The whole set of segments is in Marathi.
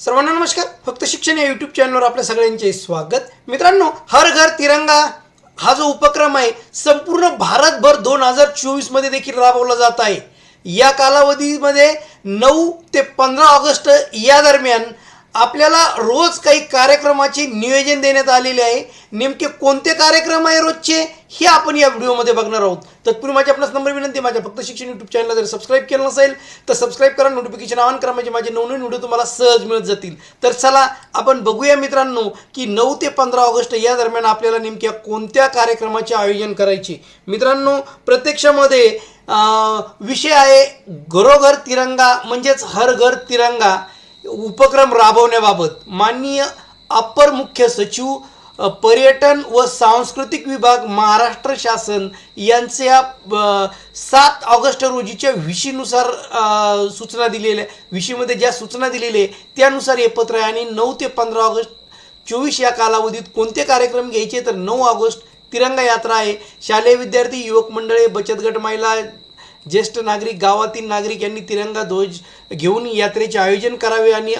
सर्वांना नमस्कार. फक्त शिक्षण या यूट्यूब चॅनलवर आपल्या सगळ्यांचे स्वागत. मित्रांनो हर घर तिरंगा हा जो उपक्रम आहे संपूर्ण भारतभर दोन हजार चोवीसमध्ये देखील राबवला जात आहे. या कालावधीमध्ये नऊ ते पंधरा ऑगस्ट या दरम्यान आपल्याला रोज काही कार्यक्रमाचे नियोजन देण्यात आलेले आहे. नेमके कोणते कार्यक्रम आहे रोजचे हे आपण या व्हिडिओमध्ये बघणार आहोत. तत्पूर्वी माझी आपणास नंबर विनंती माझ्या फक्त शिक्षण यूट्यूब चॅनलला जर सबस्क्राईब केलं नसेल तर सबस्क्राईब करा नोटिफिकेशन ऑन करा म्हणजे माझे नवनवीन व्हिडिओ तुम्हाला सहज मिळत जातील. तर चला आपण बघूया मित्रांनो की नऊ ते पंधरा ऑगस्ट या दरम्यान आपल्याला नेमक्या कोणत्या कार्यक्रमाचे आयोजन करायचे. मित्रांनो प्रत्यक्षामध्ये विषय आहे घरोघर तिरंगा म्हणजेच हर घर तिरंगा. उपक्रम राबवण्याबाबत माननीय अपर मुख्य सचिव पर्यटन व सांस्कृतिक विभाग महाराष्ट्र शासन यांच्या अ, सात ऑगस्ट रोजीच्या विशीनुसार सूचना दिलेल्या विशीमध्ये ज्या सूचना दिलेल्या आहे त्यानुसार हे पत्र आहे. आणि नऊ ते पंधरा ऑगस्ट चोवीस या कालावधीत कोणते कार्यक्रम घ्यायचे? तर नऊ ऑगस्ट तिरंगा यात्रा आहे. शालेय विद्यार्थी युवक मंडळे बचत गट महिला ज्येष्ठ नागरिक गावातील नागरिक यांनी तिरंगा ध्वज घेऊन यात्रेचे आयोजन करावे आणि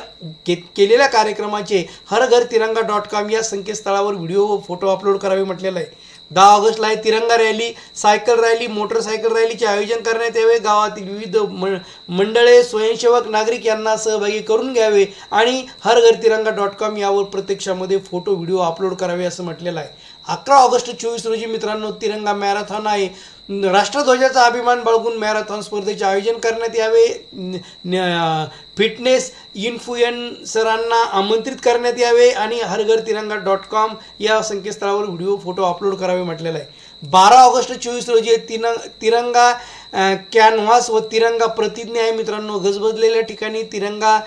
के केलेल्या कार्यक्रमाचे हर घर तिरंगा डॉट कॉम या संकेतस्थळावर व्हिडिओ व फोटो अपलोड करावे म्हटलेलं आहे. दहा ऑगस्टला आहे Tiranga rally cycle rally motorcycle रॅलीचे आयोजन करण्यात यावे. गावातील विविध म मंडळे स्वयंसेवक नागरिक यांना सहभागी करून घ्यावे आणि हर घर तिरंगा डॉट कॉम यावर प्रत्यक्षामध्ये फोटो व्हिडिओ अपलोड करावे असं म्हटलेलं आहे. अकरा ऑगस्ट चोवीस रोजी मित्रांनो तिरंगा मॅरेथॉन आहे. राष्ट्रध्वजाचा अभिमान बाळगून मॅरेथॉन स्पर्धेचे आयोजन करण्यात यावे. फिटनेस इन्फ्लुएन्सरांना आमंत्रित करण्यात यावे आणि हरघर तिरंगा डॉट कॉम या संकेतस्थळावर व्हिडिओ फोटो अपलोड करावे म्हटलेलं आहे. बारा ऑगस्ट चोवीस रोजी तिन तिरंगा कॅनव्हास व तिरंगा प्रतिज्ञा आहे मित्रांनो. गजबजलेल्या ठिकाणी तिरंगा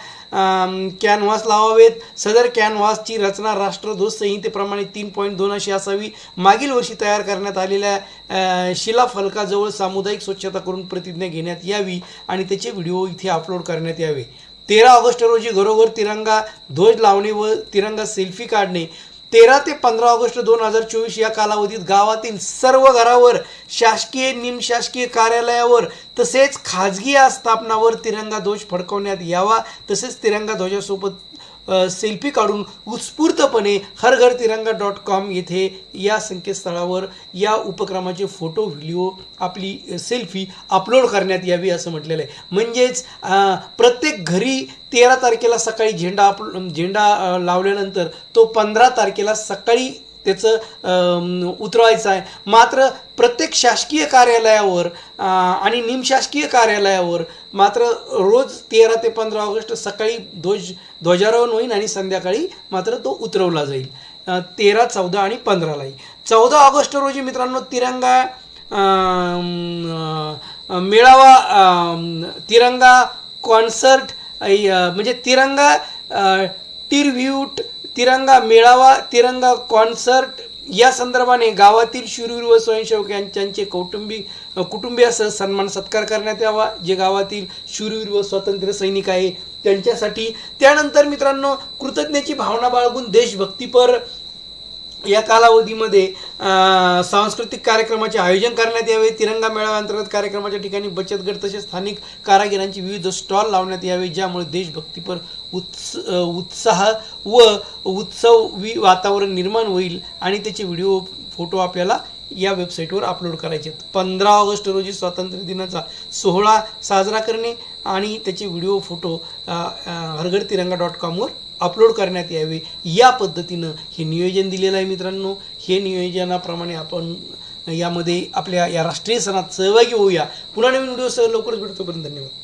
कॅनव्हास लावावेत. सदर कॅनव्हासची रचना राष्ट्रध्वज संहितेप्रमाणे तीन पॉईंट दोन अशी असावी. मागील वर्षी तयार करण्यात आलेल्या शिलाफलकाजवळ सामुदायिक स्वच्छता करून प्रतिज्ञा घेण्यात यावी आणि त्याचे व्हिडिओ इथे अपलोड करण्यात यावे. तेरा ऑगस्ट रोजी घरोघर तिरंगा ध्वज लावणे व तिरंगा सेल्फी काढणे तेरा ते पंधरा ऑगस्ट दोन हजार चोवीस या कालावधीत गावातील सर्व घरावर शासकीय निमशासकीय कार्यालयावर तसेच खाजगी आस्थापनावर तिरंगा ध्वज फडकवण्यात यावा तसेच तिरंगा ध्वजासोबत सेल्फी काढून उत्स्फूर्तपणे हर घर तिरंगा डॉट कॉम येथे या संकेतस्थळावर या उपक्रमाचे फोटो व्हिडिओ आपली सेल्फी अपलोड करण्यात यावी असं म्हटलेलं आहे. म्हणजेच प्रत्येक घरी तेरा तारखेला सकाळी झेंडा आप झेंडा लावल्यानंतर तो पंधरा तारखेला सकाळी त्याचं उतरवायचं आहे. मात्र प्रत्येक शासकीय कार्यालयावर आणि निमशासकीय कार्यालयावर मात्र रोज तेरा ते पंधरा ऑगस्ट सकाळी ध्वज ध्वजारोहण होईल आणि संध्याकाळी मात्र तो उतरवला जाईल. तेरा चौदा आणि पंधरालाही. चौदा ऑगस्ट रोजी मित्रांनो तिरंगा मेळावा तिरंगा कॉन्सर्ट म्हणजे तिरंगा टिरव्ह्यूट तिरंगा मेळावा तिरंगा कॉन्सर्ट या संदर्भाने गावातील शूरवीर व स्वयंसेवक यांच्यांचे कौटुंबिक कुटुंबियासह सन्मान सत्कार करण्यात यावा. जे गावातील शूरवीर व स्वातंत्र्य सैनिक आहे त्यांच्यासाठी. त्यानंतर मित्रांनो कृतज्ञतेची भावना बाळगून देशभक्तीपर या कालावधीमध्ये सांस्कृतिक कार्यक्रमाचे आयोजन करण्यात यावे तिरंगा मेळाव्याअंतर्गत कार्यक्रमाच्या ठिकाणी बचत गट तसेच स्थानिक कारागिरांची विविध स्टॉल लावण्यात यावे ज्यामुळे देशभक्तीपर उत्स उत्साह व उत्सवी वातावरण निर्माण होईल. आणि त्याचे व्हिडिओ फोटो आपल्याला या वेबसाईटवर अपलोड करायचे आहेत. पंधरा ऑगस्ट रोजी स्वातंत्र्य दिनाचा सोहळा साजरा करणे आणि त्याचे व्हिडिओ फोटो हरगड तिरंगा डॉट कॉमवर अपलोड करण्यात यावे. या पद्धतीनं हे नियोजन दिलेलं आहे मित्रांनो. हे नियोजनाप्रमाणे आपण यामध्ये आपल्या या राष्ट्रीय सणात सहभागी होऊया. पुन्हा नवीन व्हिडिओसह लवकरच भेटतो पण धन्यवाद.